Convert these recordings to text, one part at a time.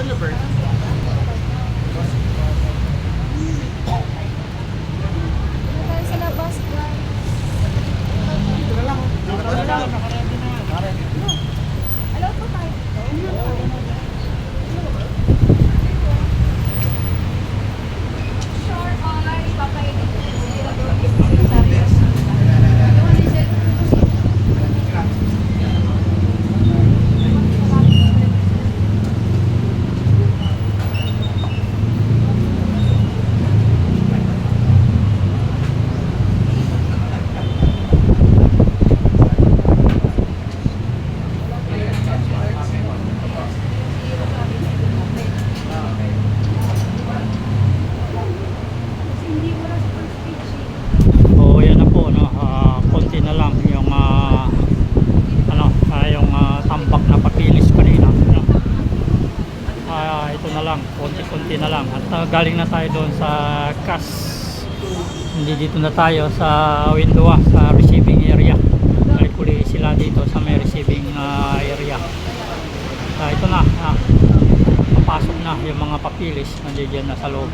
Ano tayo sa guys? Dito na lang. Alaw po tayo. Sure. Papainit ko sila doon. Kasi hindi mo lang sa first page eh. So yan na po no, ah, konti na lang yung ah, ano, ah, yung ah, tambak na papilis kanina. No? Ah, ito na lang, konti-konti na lang. At ah, galing na tayo doon sa cash. Hindi dito na tayo sa window ah, sa receiving area. Balik uli sila dito sa may receiving ah, area. Ah, ito na, ah, papasok na yung mga papilis nandiyan na sa loob.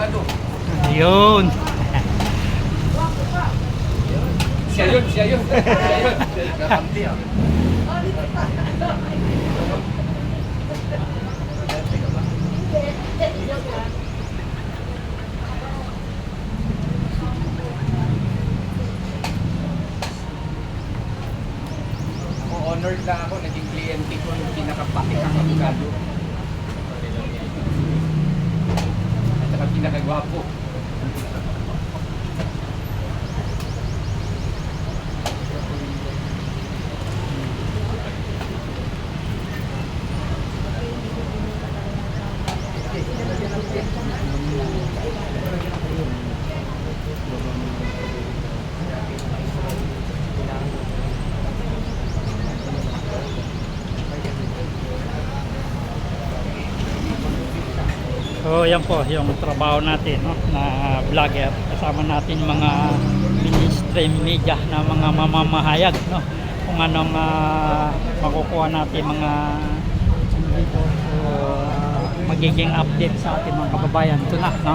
Mga abogado. Yun. Siya yun, siya yun. Siya yun. Kakampi ah. Honored na ako. Naging kliyente ko yung pinakapakitang abogado. At saka So yan po yung trabaho natin no, na vlogger. Kasama natin mga mainstream media na mga mamamahayag no. Kung anong ah, makukuha natin mga dito. So, ah, magiging update sa ating mga kababayan. Ito na, no?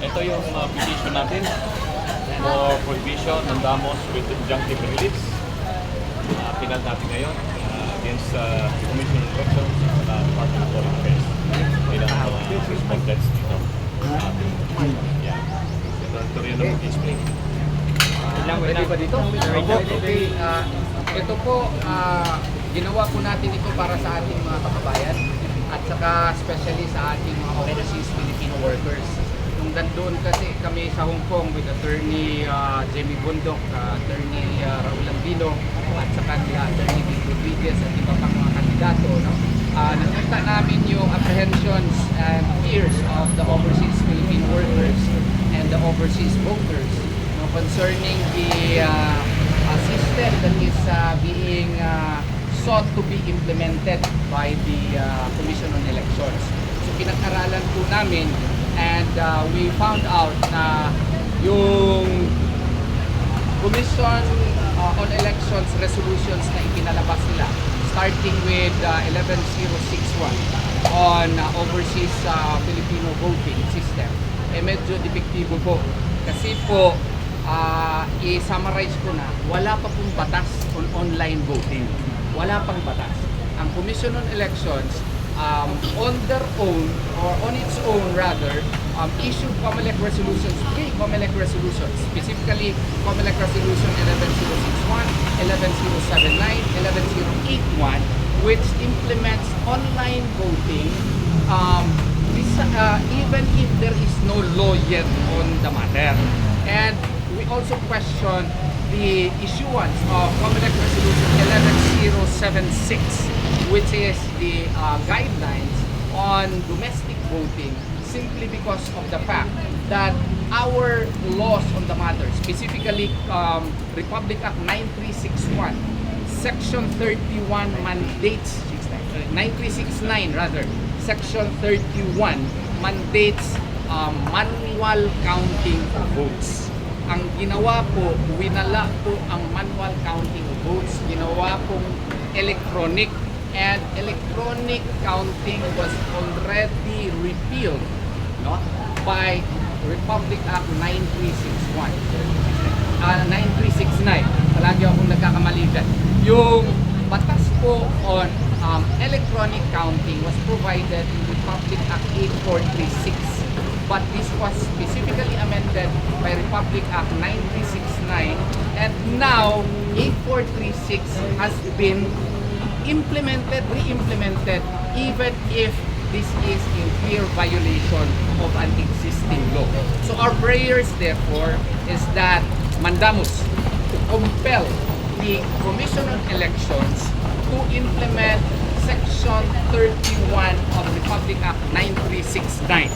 Ito yung uh, petition natin for prohibition ng damos with injunctive reliefs. Uh, pinal natin ngayon uh, against uh, the Commission on Elections at uh, Department of Foreign Affairs. Bilang uh, respondents dito. Uh, yeah. Ito, rin ang mag-explain. Ready ba dito? Okay. Ah, ito po, ah, ginawa po natin ito para sa ating mga kababayan at saka especially sa ating mga overseas Filipino workers. Nandun kasi kami sa Hong Kong with attorney ah, Jamie Bundok, ah, attorney ah, Raul Andino, at saka nila attorney Vic Rodriguez at iba pang mga kandidato. No? Ah, nakita namin yung apprehensions and fears of the overseas Filipino workers and the overseas voters no, concerning the uh, uh, system that is uh, being uh, sought to be implemented by the uh, Commission on Elections. So pinag-aralan po namin and uh, we found out na yung Commission uh, on Elections resolutions na ipinalabas nila starting with uh, 11061 on uh, overseas uh, Filipino voting system. Eh medyo depektibo po. Kasi po uh, i-summarize ko na wala pa pong batas on online voting. Wala pang batas. Ang Commission on Elections um, on their own or on its own rather um, issued COMELEC resolutions, three COMELEC resolutions, specifically COMELEC resolution 11061, 11079, 11081, which implements online voting um, this, uh, even if there is no law yet on the matter. And we also question the issuance of COMELEC resolution 11076 which is the uh, guidelines on domestic voting simply because of the fact that our laws on the matter, specifically um, Republic Act 9361, Section 31 mandates, uh, 9369 rather, Section 31 mandates um, manual counting of votes. Ang ginawa po, winala po ang manual counting of votes, ginawa pong electronic and electronic counting was already repealed no, by Republic Act 9361 ah 9369 palagi akong nagkakamali dyan. Yung batas po on um, electronic counting was provided in Republic Act 8436 but this was specifically amended by Republic Act 9369 and now 8436 has been implemented, re-implemented, even if this is in clear violation of an existing law. So our prayers, therefore, is that mandamus to compel the Commission on Elections to implement Section 31 of Republic Act 9369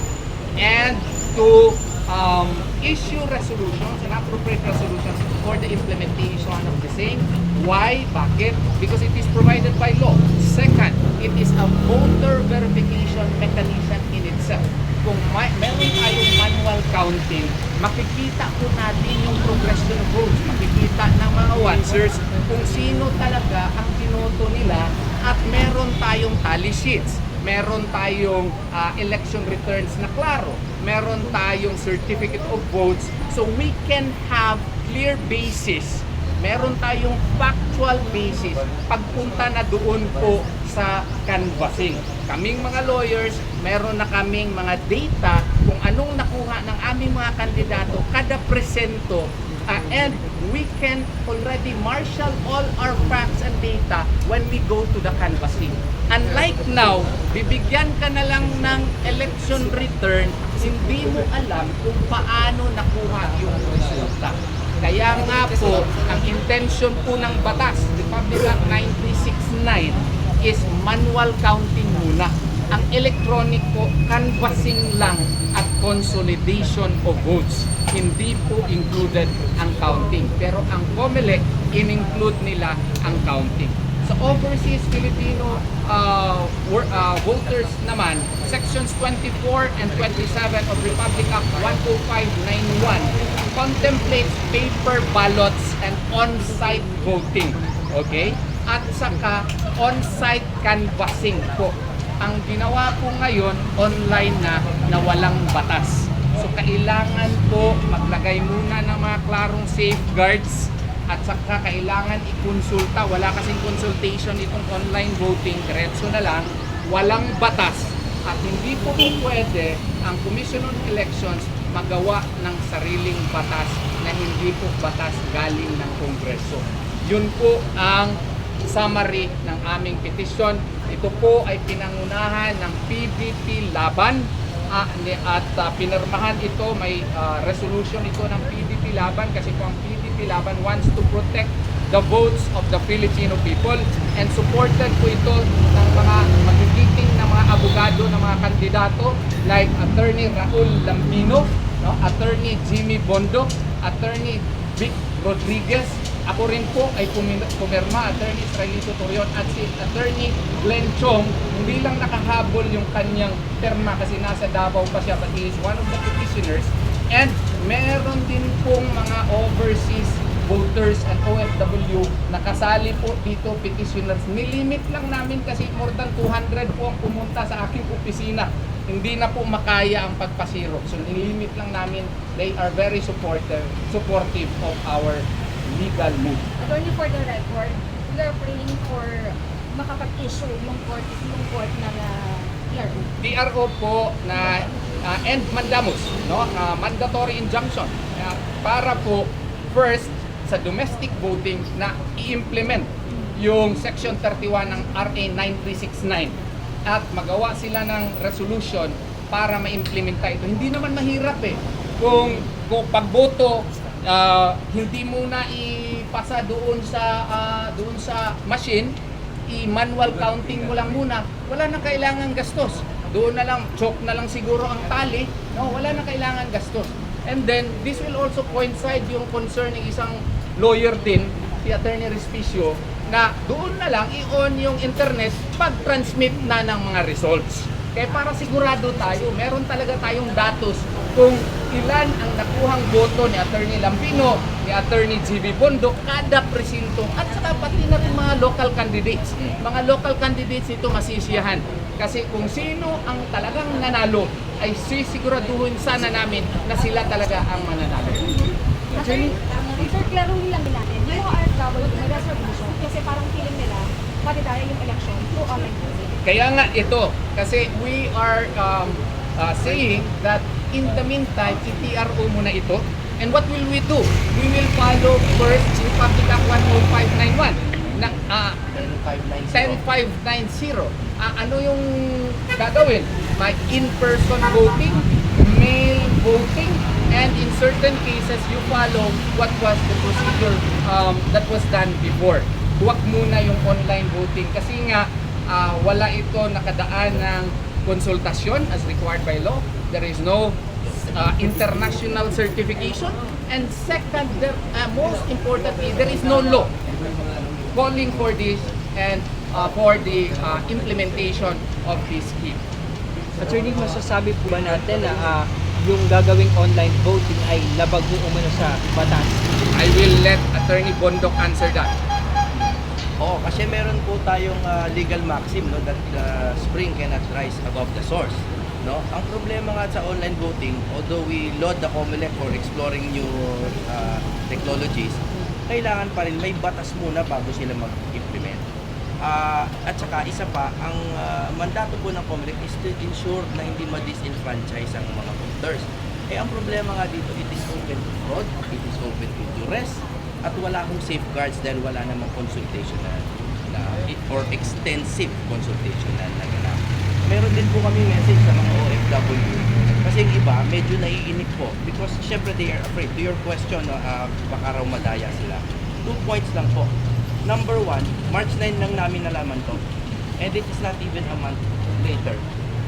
and to um, issue resolutions and appropriate resolutions for the implementation of the same. Why? Bakit? Because it is provided by law. Second, it is a voter verification mechanism in itself. Kung may, meron tayong manual counting, makikita po natin yung progression of votes. Makikita ng mga watchers kung sino talaga ang binoto nila at meron tayong tally sheets meron tayong ah, election returns na klaro, meron tayong certificate of votes, so we can have clear basis, meron tayong factual basis pagpunta na doon po sa canvassing. Kaming mga lawyers, meron na kaming mga data kung anong nakuha ng aming mga kandidato kada presento Uh, and we can already marshal all our facts and data when we go to the canvassing. Unlike now, bibigyan ka na lang ng election return, hindi mo alam kung paano nakuha yung resulta. Kaya nga po, ang intention po ng batas, Republic Act 9369, is manual counting muna. Ang electronic po, canvassing lang at consolidation of votes. Hindi po included ang counting. Pero ang COMELEC, in-include nila ang counting. Sa overseas Filipino uh, uh, voters naman, sections 24 and 27 of Republic Act 10591 contemplates paper ballots and on-site voting. Okay? At saka on-site canvassing po. Ang ginawa po ngayon, online na na walang batas. So kailangan po maglagay muna ng mga klarong safeguards at saka kailangan ikonsulta. Wala kasing consultation itong online voting. Diretso na lang. Walang batas. At hindi po po pwede ang Commission on Elections magawa ng sariling batas na hindi po batas galing ng Kongreso. Yun po ang summary ng aming petisyon. Ito po ay pinangunahan ng PDP Laban Ah, at ah, pinirmahan ito, may ah, resolution ito ng PDP Laban kasi po ang PDP Laban wants to protect the votes of the Filipino people. And supported po ito ng mga magigiting na mga abogado ng mga kandidato like Attorney Raul Lambino, no? Attorney Jimmy Bondo, Attorney Vic Rodriguez, ako rin po ay pumirma, Attorney Israelito Torion at si Attorney Glenn Chong, hindi lang nakahabol yung kanyang perma kasi nasa Davao pa siya but he is one of the petitioners. And meron din pong mga overseas voters and OFW nakasali po dito petitioners. Nilimit lang namin kasi more than 200 po ang pumunta sa aking opisina. Hindi na po makaya ang pagpasiro. So nilimit lang namin. They are very supportive, supportive of our legal move. Attorney for the record, we are praying for makapag-issue yung court, yung court ng uh, PRO. PRO po na uh, and mandamus, no? Uh, mandatory injunction uh, para po first sa domestic voting na i-implement yung section 31 ng RA 9369 at magawa sila ng resolution para ma-implementa ito. Hindi naman mahirap eh. Kung, kung pagboto uh, hindi muna ipasa doon sa ah, doon sa machine, i-manual counting mo lang muna, wala na kailangan gastos. Doon na lang, choke na lang siguro ang tali, no? wala na kailangan gastos. And then, this will also coincide yung concern ng isang lawyer din, si Attorney Respicio, na doon na lang i-on yung internet pag-transmit na ng mga results. Kaya para sigurado tayo, meron talaga tayong datos kung ilan ang nakuhang boto ni Attorney Lampino, ni Attorney GB Bondo, kada presinto, at saka pati na mga local candidates. Mga local candidates ito masisiyahan. Kasi kung sino ang talagang nanalo, ay sisiguraduhin sana namin na sila talaga ang mananalo. Attorney, sir, klaruhin lang din natin. Yung mga RFW, may reservation kasi parang feeling nila, pati tayo yung election through online voting. Kaya nga ito, kasi we are um, uh, saying that in the meantime, i-TRO muna ito. And what will we do? We will follow first Republic Act 10591 na uh, 10590. Ah, ano yung gagawin? May in-person voting, mail voting, and in certain cases, you follow what was the procedure um, that was done before. Huwag muna yung online voting kasi nga ah, wala ito nakadaan ng konsultasyon as required by law. There is no uh, international certification. And second, there, uh, most importantly, there is no law calling for this and uh, for the uh, implementation of this scheme. Attorney, masasabi po ba natin na ah, yung gagawing online voting ay labag mo umano sa batas? I will let Attorney Bondok answer that. Oo, kasi meron po tayong ah, legal maxim no that the spring cannot rise above the source. No? Ang problema nga sa online voting, although we laud the COMELEC for exploring new ah, technologies, kailangan pa rin may batas muna bago sila mag-implement. Ah, at saka isa pa, ang ah, mandato po ng COMELEC is to ensure na hindi ma-disenfranchise ang mga voters. Eh ang problema nga dito, it is open to fraud, it is open to duress, at wala akong safeguards dahil wala namang consultation na, na or extensive consultation na naganap. Meron din po kami message sa mga OFW kasi yung iba medyo naiinip po because syempre they are afraid. To your question, ah, baka raw madaya sila. Two points lang po. Number one, March 9 lang namin nalaman to. And it is not even a month later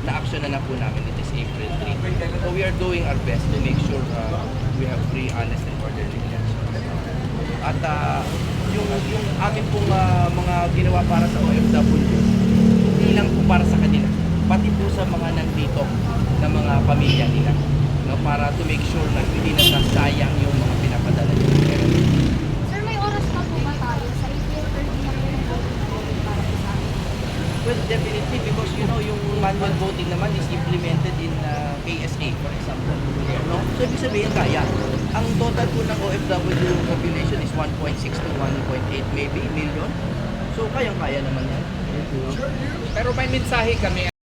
na action na na po namin. It is April 3. So we are doing our best to make sure uh, we have free, honest, and orderly elections. At uh, yung, yung akin pong uh, mga ginawa para sa OFW, hindi lang po para sa kanila, pati po sa mga nandito na mga pamilya nila. No, para to make sure na hindi na nasasayang yung 1.6 to 1.8 maybe million. So, kayang-kaya naman yan. Pero may mensahe kami